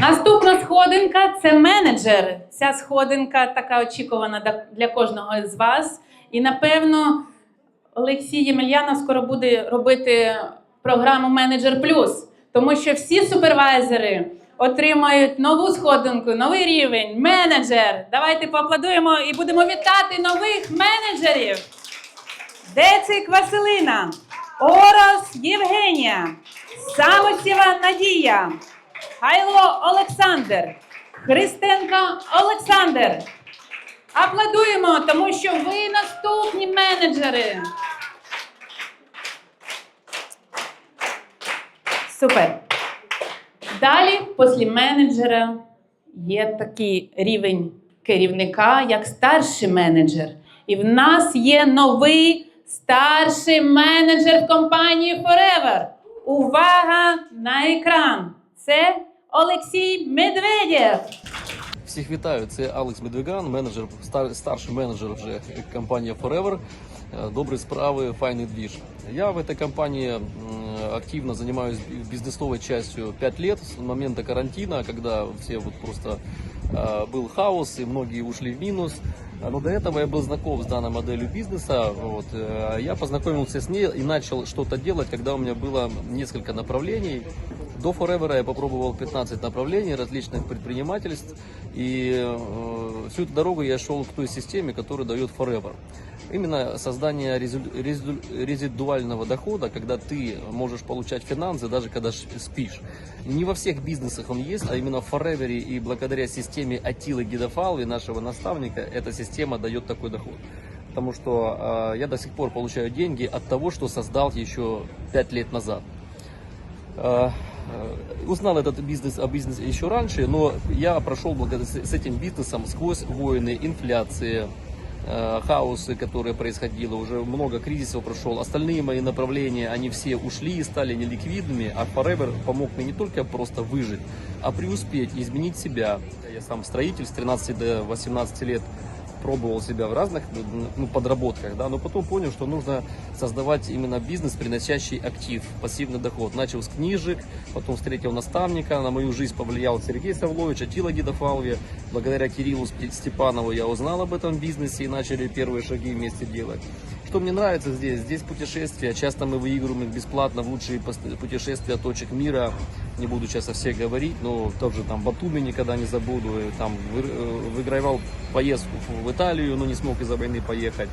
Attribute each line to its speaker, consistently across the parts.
Speaker 1: Наступна сходинка це менеджер. Ця сходинка така очікувана для кожного з вас. І напевно Олексій Ємельянов скоро буде робити програму Менеджер Плюс, тому що всі супервайзери отримають нову сходинку, новий рівень, менеджер. Давайте поаплодуємо і будемо вітати нових менеджерів. Децик Василина, Орос Євгенія, Самосєва Надія, Гайло Олександр, Христенко Олександр. Аплодуємо, тому що ви наступні менеджери. Супер. Далі, після менеджера, є такий рівень керівника, як старший менеджер. І в нас є новий старший менеджер компанії Forever. Увага на екран! Це Олексій Медведєв.
Speaker 2: Всіх вітаю, це Алекс Медвеган, менеджер, стар, старший менеджер вже компанії Forever. Э, Добрые справы, файный движ. Я в этой компании м, активно занимаюсь бизнесовой частью 5 лет с момента карантина, когда все вот просто э, был хаос и многие ушли в минус. А, Но до этого я был знаком с данной моделью бизнеса. Вот, э, я познакомился с ней и начал что-то делать, когда у меня было несколько направлений. До Forever я попробовал 15 направлений различных предпринимательств. И э, всю эту дорогу я шел к той системе, которую дает Forever. Именно создание резидуального дохода, когда ты можешь получать финансы, даже когда спишь. Не во всех бизнесах он есть, а именно в Forever и благодаря системе Атилы Гидофалви, нашего наставника, эта система дает такой доход. Потому что э, я до сих пор получаю деньги от того, что создал еще 5 лет назад. Э, Узнал этот бизнес о бизнесе еще раньше, но я прошел благодаря с с этим бизнесом сквозь войны, инфляции, э, хаосы, которые происходило, уже много кризисов прошел. Остальные мои направления, они все ушли и стали неликвидными, а Forever помог мне не только просто выжить, а преуспеть, изменить себя. Я сам строитель с 13 до 18 лет пробовал себя в разных ну, подработках, да, но потом понял, что нужно создавать именно бизнес, приносящий актив, пассивный доход. Начал с книжек, потом встретил наставника, на мою жизнь повлиял Сергей Савлович, Атила Гидофалви. Благодаря Кириллу Спи- Степанову я узнал об этом бизнесе и начали первые шаги вместе делать. Что мне нравится здесь? Здесь путешествия. Часто мы выигрываем их бесплатно в лучшие пос- путешествия точек мира. Не буду сейчас о всех говорить, но тоже там Батуми никогда не забуду. И Там вы- э, выигрывал поездку в Италию, но не смог из-за войны поехать.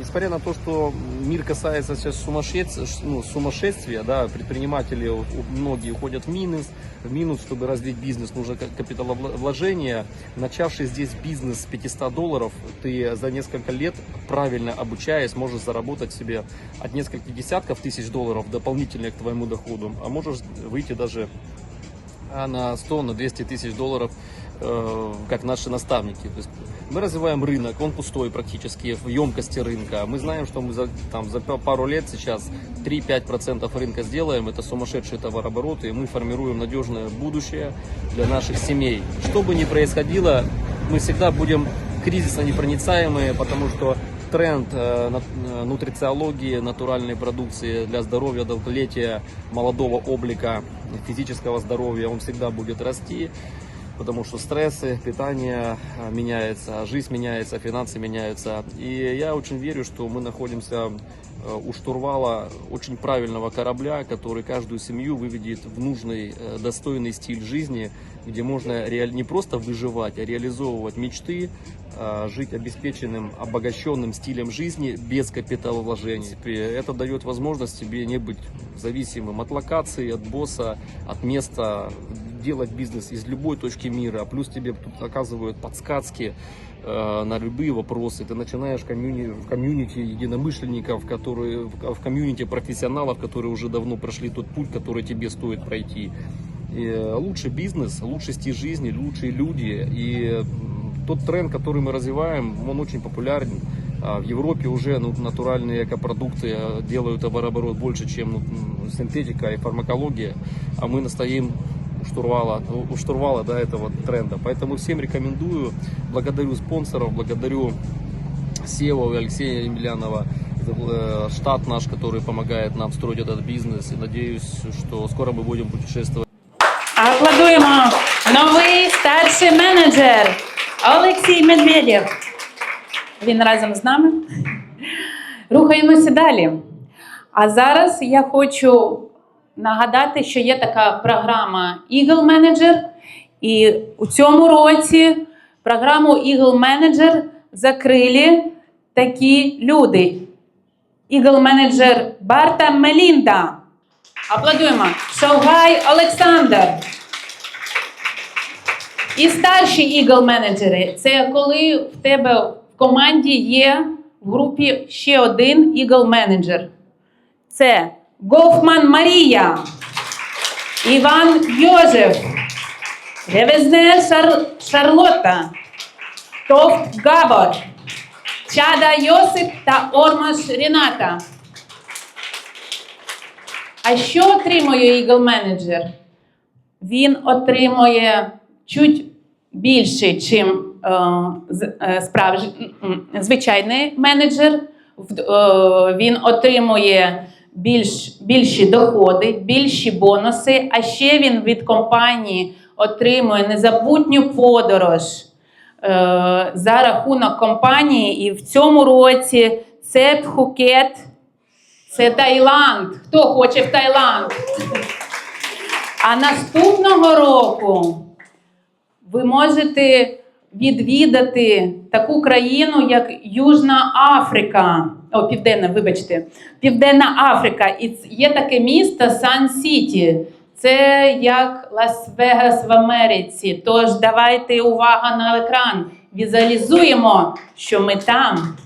Speaker 2: Несмотря на то, что мир касается сейчас сумасшествия, ну, сумасшествия да, предприниматели многие уходят в минус, в минус, чтобы развить бизнес, нужно ка- капиталовложение. Начавший здесь бизнес с 500 долларов, ты за несколько лет, правильно обучаясь, можешь заработать себе от нескольких десятков тысяч долларов дополнительных к твоему доходу, а можешь выйти даже а на 100, на 200 тысяч долларов, как наши наставники. То есть мы развиваем рынок, он пустой практически в емкости рынка. Мы знаем, что мы за, там, за па- пару лет сейчас 3-5% рынка сделаем, это сумасшедшие товарообороты, и мы формируем надежное будущее для наших семей. Что бы ни происходило, мы всегда будем кризисно непроницаемые, потому что тренд э, э, нутрициологии, натуральной продукции для здоровья, долголетия, молодого облика, физического здоровья, он всегда будет расти, потому что стрессы, питание э, меняется, жизнь меняется, финансы меняются. И я очень верю, что мы находимся э, у штурвала очень правильного корабля, который каждую семью выведет в нужный, э, достойный стиль жизни, где можно реаль- не просто выживать, а реализовывать мечты, э, жить обеспеченным, обогащенным стилем жизни без капиталовложений. Это дает возможность тебе не быть зависимым от локации, от босса, от места, делать бизнес из любой точки мира. Плюс тебе тут оказывают подсказки э, на любые вопросы. Ты начинаешь комьюни- в комьюнити единомышленников, которые, в комьюнити профессионалов, которые уже давно прошли тот путь, который тебе стоит пройти. И, э, лучший бизнес, лучший стиль жизни, лучшие люди. И тот тренд, который мы развиваем, он очень популярен. А В Европе уже ну, натуральные экопродукты э, делают товарооборот больше, чем ну, синтетика и фармакология, а мы настоим у штурвала, у штурвала да, этого тренда. Поэтому всем рекомендую, благодарю спонсоров, благодарю Сева и Алексея Емельянова, э, штат наш, который помогает нам строить этот бизнес. И надеюсь, что скоро мы будем путешествовать.
Speaker 1: Аплодуємо новий старший менеджер Олексій Медведєв. Він разом з нами. Рухаємося далі. А зараз я хочу нагадати, що є така програма Eagle Manager. І у цьому році програму Eagle Manager закрили такі люди. Eagle Manager Барта Мелінда. Аплодуємо. Шовгай Олександр. І старші Eagle менеджери це коли в тебе в команді є в групі ще один Eagle менеджер. Це Гофман Марія, Іван Йозеф, Ревезнер Шар... Шарлотта, Товт Габор, Чада Йосип та Ормаш Ріната. А що отримує Eagle менеджер? Він отримує чуть більше, ніж е, е, справж- звичайний менеджер. Е, Він отримує більш, більші доходи, більші бонуси, а ще він від компанії отримує незабутню подорож е, за рахунок компанії. І в цьому році це Пхукет, це Таїланд. Хто хоче в Таїланд? А наступного року ви можете відвідати таку країну, як Южна Африка. О, Південна, вибачте, Південна Африка. І є таке місто Сан-Сіті. Це як Лас-Вегас в Америці. Тож давайте увага на екран. Візуалізуємо, що ми там.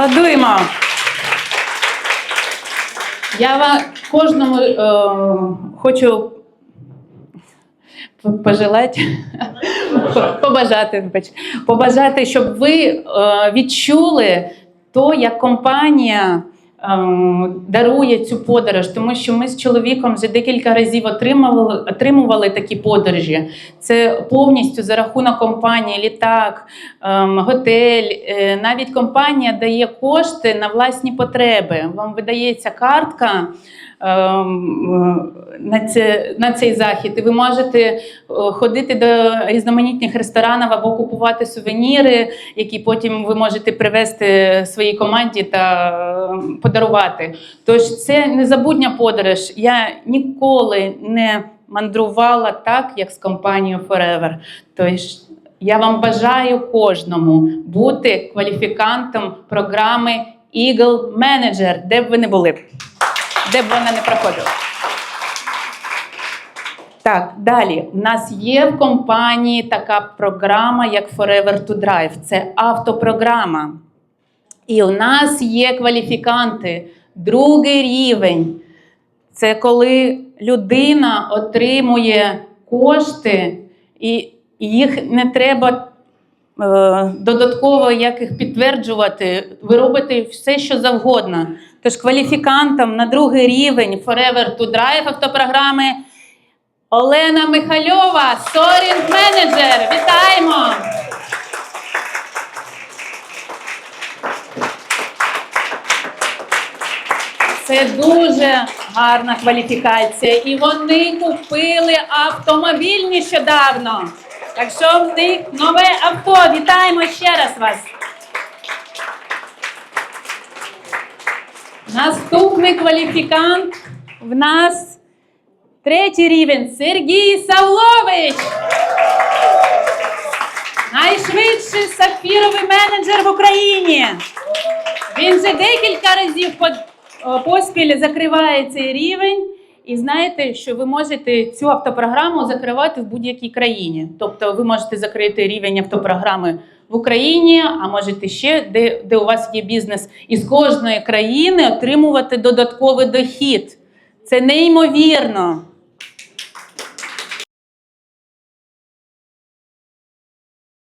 Speaker 1: Аплодуємо. Я вам кожному е, хочу пожелати, побажати, побажати, щоб ви е, відчули то, як компанія дарує цю подорож, тому що ми з чоловіком вже декілька разів отримували, отримували такі подорожі. Це повністю за рахунок компанії, літак, ем, готель. Е, Навіть компанія дає кошти на власні потреби. Вам видається картка. Ем, На, це, на цей захід, і ви можете е, ходити до різноманітних ресторанів або купувати сувеніри, які потім ви можете привезти своїй команді та е, подарувати. Тож це незабутня подорож. Я ніколи не мандрувала так, як з компанією Forever. Тож я вам бажаю кожному бути кваліфікантом програми Eagle Manager, де б ви не були, де б вона не проходила. Так, далі. У нас є в компанії така програма, як Forever to Drive. Це автопрограма. І у нас є кваліфіканти. Другий рівень. Це коли людина отримує кошти, і їх не треба додатково як їх підтверджувати. Ви робите все, що завгодно. Тож кваліфікантам на другий рівень Forever to Drive автопрограми Олена Михальова, сторінг менеджер. Вітаємо! Це дуже гарна кваліфікація. І вони купили автомобіль нещодавно. Так що в них нове авто. Вітаємо ще раз вас. Наступний кваліфікант в нас третій рівень Сергій Савлович. Найшвидший сапфіровий менеджер в Україні. Він вже декілька разів по- поспіль закриває цей рівень. І знаєте, що ви можете цю автопрограму закривати в будь-якій країні. Тобто ви можете закрити рівень автопрограми в Україні, а можете ще, де, де у вас є бізнес, із кожної країни отримувати додатковий дохід. Це неймовірно.